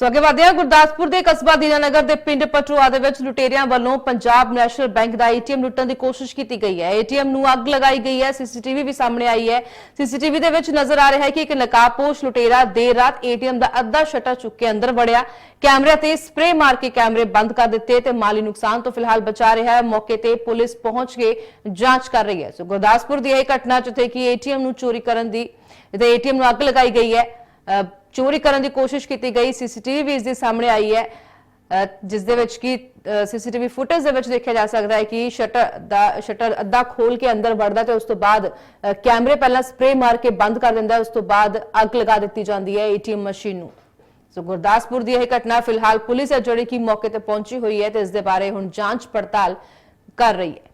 ਸੋ ਅੱਗੇ ਵਧਦੇ ਹਾਂ, ਗੁਰਦਾਸਪੁਰ ਦੇ ਕਸਬਾ ਦੀਨਾਨਗਰ ਦੇ ਪਿੰਡ ਪਟਰੋਆ ਦੇ ਵਿੱਚ ਲੁਟੇਰਿਆਂ ਵੱਲੋਂ ਪੰਜਾਬ ਨੈਸ਼ਨਲ ਬੈਂਕ ਦਾ ਏਟੀਐਮ ਲੁੱਟਣ ਦੀ ਕੋਸ਼ਿਸ਼ ਕੀਤੀ ਗਈ ਹੈ। ਏਟੀਐਮ ਨੂੰ ਅੱਗ ਲਗਾਈ ਗਈ ਹੈ, ਸੀਸੀਟੀਵੀ ਵੀ ਸਾਹਮਣੇ ਆਈ ਹੈ। ਸੀਸੀਟੀਵੀ ਦੇ ਵਿੱਚ ਨਜ਼ਰ ਆ ਰਿਹਾ ਹੈ ਕਿ ਇੱਕ ਨਕਾਬਪੋਸ਼ ਲੁਟੇਰਾ ਦੇਰ ਰਾਤ ਏਟੀਐਮ ਦਾ ਅੱਧਾ ਸ਼ਟਰ ਚੁੱਕ ਕੇ ਅੰਦਰ ਵੜਿਆ। ਕੈਮਰੇ ਤੇ ਸਪਰੇ ਮਾਰ ਕੇ ਕੈਮਰੇ ਬੰਦ ਕਰ ਦਿੱਤੇ ਤੇ ਮਾਲੀ ਨੁਕਸਾਨ ਤੋਂ ਫਿਲਹਾਲ ਬਚਾ ਰਿਹਾ ਹੈ। ਮੌਕੇ ਤੇ ਪੁਲਿਸ ਪਹੁੰਚ ਕੇ ਜਾਂਚ ਕਰ ਰਹੀ ਹੈ। ਸੋ ਗੁਰਦਾਸਪੁਰ ਦੀ ਇਹ ਘਟਨਾ ਜਿੱਥੇ ਕਿ ਏਟੀਐਮ ਨੂੰ ਚੋਰੀ ਕਰਨ ਦੀ ਤੇ ਏਟੀਐਮ ਨੂੰ ਅੱਗ ਲਗਾਈ ਗਈ ਹੈ ਚੋਰੀ ਕਰਨ ਦੀ ਕੋਸ਼ਿਸ਼ ਕੀਤੀ ਗਈ। ਸੀਸੀਟੀਵੀ ਵੀ ਇਸ ਦੇ ਸਾਹਮਣੇ ਆਈ ਹੈ। ਅ, ਜਿਸ ਦੇ ਵਿੱਚ ਕਿ ਸੀਸੀਟੀਵੀ ਫੁਟੇਜ ਦੇ ਵਿੱਚ ਦੇਖਿਆ ਜਾ ਸਕਦਾ ਹੈ ਕਿ ਸ਼ਟਰ ਦਾ ਸ਼ਟਰ ਅੱਧਾ ਖੋਲ ਕੇ ਅੰਦਰ ਵੜਦਾ ਤੇ ਉਸ ਤੋਂ ਬਾਅਦ ਕੈਮਰੇ ਪਹਿਲਾਂ ਸਪਰੇ ਮਾਰ ਕੇ ਬੰਦ ਕਰ ਦਿੰਦਾ ਉਸ ਤੋਂ ਬਾਅਦ ਅੱਗ ਲਗਾ ਦਿੱਤੀ ਜਾਂਦੀ ਹੈ ਏਟੀਐਮ ਮਸ਼ੀਨ ਨੂੰ। ਸੋ ਗੁਰਦਾਸਪੁਰ ਦੀ ਇਹ ਘਟਨਾ ਫਿਲਹਾਲ ਪੁਲਿਸ ਹੈ ਜਿਹੜੀ ਕਿ ਮੌਕੇ ਤੇ ਪਹੁੰਚੀ ਹੋਈ ਹੈ ਤੇ ਇਸ ਦੇ ਬਾਰੇ ਹੁਣ ਜਾਂਚ ਪੜਤਾਲ ਕਰ ਰਹੀ ਹੈ।